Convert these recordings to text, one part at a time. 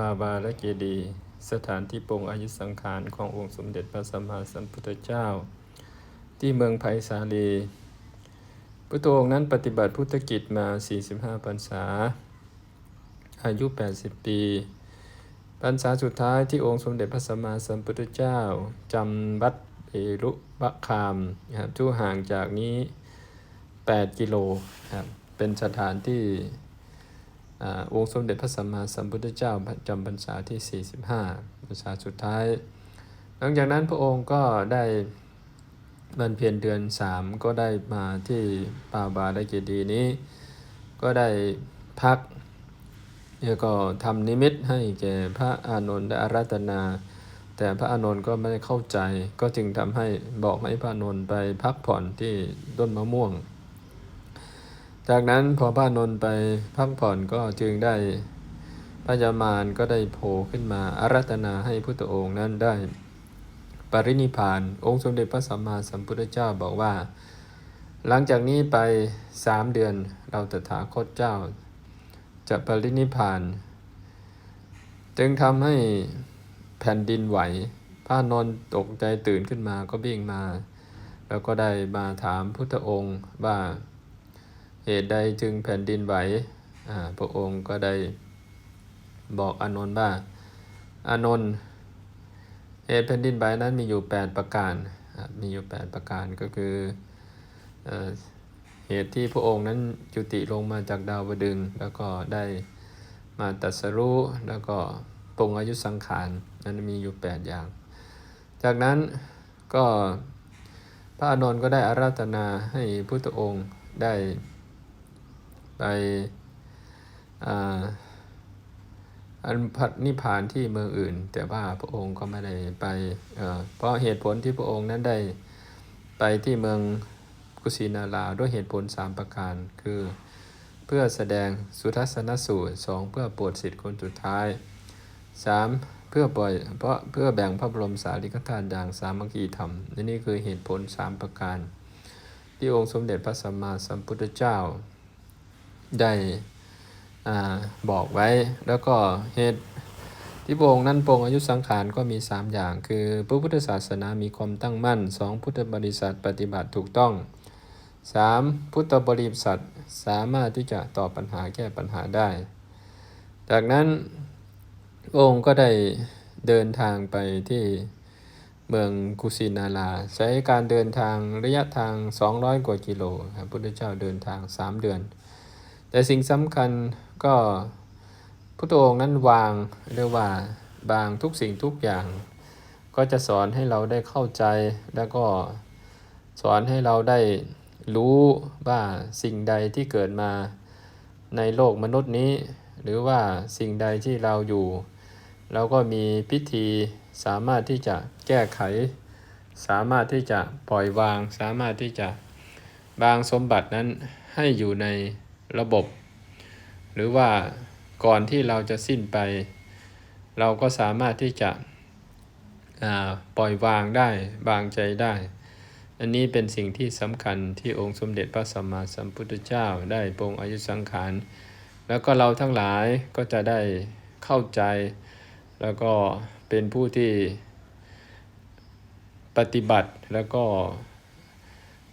ปาบาและเจดีย์สถานที่ปรงอายุสังขารขององค์สมเด็จพระสัมมาสัมพุทธเจ้า ที่เมืองไผ่สาลีพระองค์นั้นปฏิบัติพุทธกิจมา 45พรรษา อายุ 80 ปีพรรษาสุดท้ายที่องค์สมเด็จพระสัมมาสัมพุทธเจ้าจำวัดเอรุบะคามนะครับที่ห่างจากนี้ 8 กิโลครับเป็นสถานที่ อ่าองค์สมเด็จพระสัมมาสัมพุทธเจ้าจำพรรษาที่ 45พรรษาสุดท้าย หลังจากนั้นพระองค์ก็ได้บรรเพียรเดือน 3 ก็ได้มาที่ป่าบาลเจดีนี้ ก็ได้พักแล้วก็ทำนิมิตให้แก่พระอานนท์ได้อาราธนา แต่พระอานนท์ก็ไม่ได้เข้าใจ ก็จึงทำให้บอกให้พระอานนท์ไปพักผ่อนที่ต้นมะม่วง จากนั้นพอพระอานนท์ไปพักผ่อนก็จึงได้พระยามารก็ได้โผล่ขึ้นมาอาราธนาให้พุทธองค์นั้นได้ ปรินิพาน องค์สมเด็จพระสัมมาสัมพุทธเจ้าบอกว่า หลังจากนี้ไปสามเดือนเราตถาคตเจ้า จะปรินิพาน จึงทำให้แผ่นดินไหวพระนนท์ตกใจตื่นขึ้นมาก็วิ่งมา แล้วก็ได้มาถามพุทธองค์ว่า เหตุใดจึงแผ่นดินไหวพระองค์ก็ได้บอกอานนท์ว่า อานนท์เหตุแผ่นดินไหวนั้นมีอยู่ 8 ประการ มีอยู่ 8 ประการก็คือเหตุที่พระองค์นั้นจุติลงมาจากดาวดึง แล้วก็ได้มาตรัสรู้แล้วก็ปรงอายุสังขารนั้นมีอยู่ 8 อย่าง จากนั้นก็พระอานนท์ก็ได้อาราธนาให้พุทธองค์ได้ ไปอันพัดนิพพานที่เมืองอื่น แต่ว่าพระองค์ก็ไม่ได้ไปเพราะเหตุผลที่พระองค์นั้นได้ไปที่เมืองกุสินาราด้วยเหตุผล 3 ประการ คือ เพื่อแสดงสุทัศนสูตร 2 เพื่อโปรดสิทธิ์คนสุดท้าย 3 เพื่อปล่อยเพราะเพื่อแบ่งพระบรมสารีริกธาตุอย่างสามัคคีธรรมนนี่คือเหตุผล 3 ประการ ที่องค์สมเด็จพระสัมมาสัมพุทธเจ้า ได้อาบอกไว้ แล้วก็เหตุที่พระองค์นั้นปรงอายุสังขารก็มี 3 อย่าง คือพระพุทธศาสนามีความตั้งมั่น 2 พุทธบริษัทปฏิบัติถูกต้อง 3. พุทธบริษัทสามารถที่จะตอบปัญหาแก้ปัญหาได้ จากนั้นองค์ก็ได้เดินทางไปที่เมืองกุสินาราใช้การเดินทางระยะทาง 200 กว่ากิโลครับพุทธเจ้าเดินทาง 3 เดือน แต่สิ่งสำคัญก็พุทธองค์นั้นวางเรียกว่าบางทุกสิ่งทุกอย่าง ก็จะสอนให้เราได้เข้าใจแล้วก็สอนให้เราได้รู้ว่าสิ่งใดที่เกิดมาในโลกมนุษย์นี้ หรือว่าสิ่งใดที่เราอยู่เราก็มีพิธีสามารถที่จะแก้ไข สามารถที่จะปล่อยวาง สามารถที่จะบางสมบัตินั้นให้อยู่ใน ระบบ หรือว่าก่อนที่เราจะสิ้นไป เราก็สามารถที่จะปล่อยวางได้วางใจได้ อันนี้เป็นสิ่งที่สำคัญที่องค์สมเด็จพระสัมมาสัมพุทธเจ้าได้ปรงอายุสังขาร แล้วก็เราทั้งหลายก็จะได้เข้าใจ แล้วก็เป็นผู้ที่ปฏิบัติแล้วก็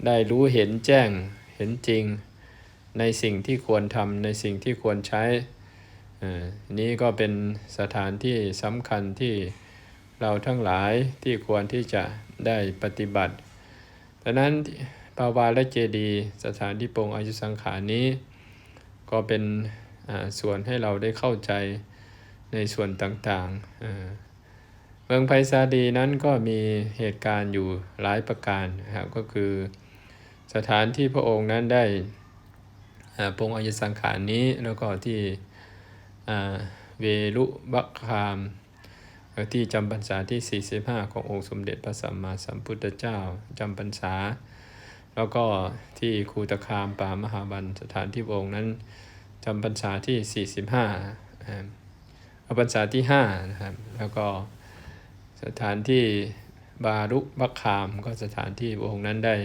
ได้รู้เห็นแจ้งเห็นจริง ในสิ่งที่ควรทำในสิ่งที่ควรใช้ นี้ก็เป็นสถานที่สำคัญที่เราทั้งหลายที่ควรที่จะได้ปฏิบัติดังนั้นปาวาและเจดีสถานที่ปรงอายุสังขารนี้ ก็เป็นส่วนให้เราได้เข้าใจในส่วนต่างๆอ่าเมืองไผ่ซาดีนั้นก็มีเหตุการณ์อยู่หลายประการนะครับก็คือสถานที่พระองค์นั้นได้ ปรงอายสังขารนี้แล้วก็ที่เวลุบะคาม ที่จำพรรษาที่ 45 ขององค์สมเด็จพระสัมมาสัมพุทธเจ้าจำพรรษา แล้วก็ที่คูตคามป่ามหาบันสถานที่องค์นั้นจำพรรษาที่ 45นะครับเอาพรรษาที่5นะครับแล้วก็สถานที่บารุบักคามก็สถานที่องค์นั้นได้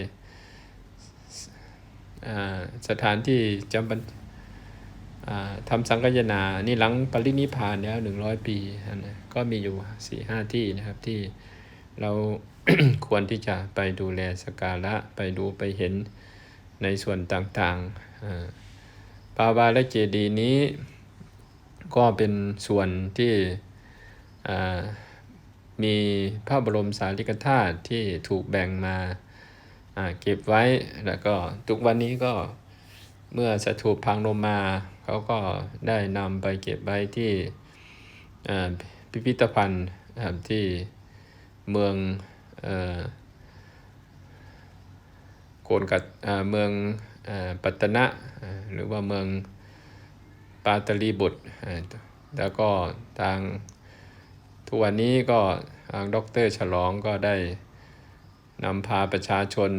สถานที่จำพรรอ่าทำสังกยนานี่หลังปรินิพานแล้วหนึ่งร้อยปีนะก็มีอยู่สี่ห้าที่นะครับที่เราควรที่จะไปดูแลสการะไปดูไปเห็นในส่วนต่างๆอ่าปาวาและเจดีนี้ ก็เป็นส่วนที่มีพระบรมสารีริกธาตุที่ถูกแบ่งมา เก็บไว้แล้วก็ทุกวันนี้ก็เมื่อสถูปพังลงมาเขาก็ได้นำไปเก็บไว้ที่อ่าพิพิธภัณฑ์ครับที่เมืองเอ่อโกนกัดอ่าเมืองอ่าปัตตนะอ่าหรือว่าเมืองปาตลีบุตรแล้วก็ทางทุกวันนี้ก็ทางดรฉลองก็ได้ นำพาประชาชน